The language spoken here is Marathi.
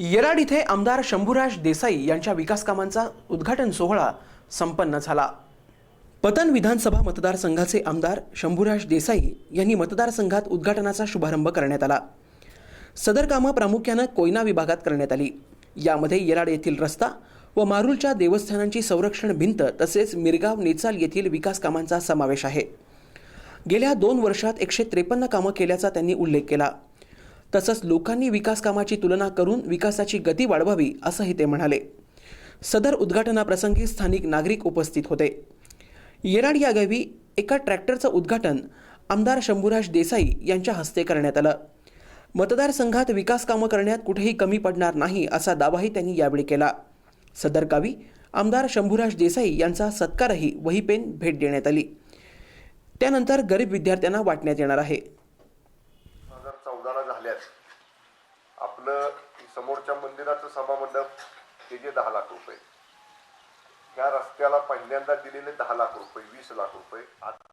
येराड इथे आमदार शंभूराज देसाई यांच्या विकास कामांचा उद्घाटन सोहळा संपन्न झाला. पतन विधानसभा मतदारसंघाचे आमदार शंभूराज देसाई यांनी मतदारसंघात उद्घाटनाचा शुभारंभ करण्यात आला. सदर कामं प्रामुख्यानं कोयना विभागात करण्यात आली. यामध्ये येराड येथील रस्ता व मारुलच्या देवस्थानांची संरक्षण भिंत तसेच मिरगाव नेचाल येथील विकास कामांचा समावेश आहे. गेल्या दोन वर्षात एकशे त्रेपन्न कामं केल्याचा त्यांनी उल्लेख केला. तसंच लोकांनी विकास कामाची तुलना करून विकासाची गती वाढवावी असंही ते म्हणाले. सदर उद्घाटनाप्रसंगी स्थानिक नागरिक उपस्थित होते. येराड या गावी एका ट्रॅक्टरचं उद्घाटन आमदार शंभूराज देसाई यांच्या हस्ते करण्यात आलं. मतदारसंघात विकास कामं करण्यात कुठेही कमी पडणार नाही असा दावाही त्यांनी यावेळी केला. सदर गावी आमदार शंभूराज देसाई यांचा सत्कारही वहीपेन भेट देण्यात आली. त्यानंतर गरीब विद्यार्थ्यांना वाटण्यात येणार आहे. चौदाला आपलं समोरच्या मंदिराचं सभामंडप हे जे दहा लाख रुपये. ह्या रस्त्याला पहिल्यांदा दिलेले दहा लाख रुपये वीस लाख रुपये. आता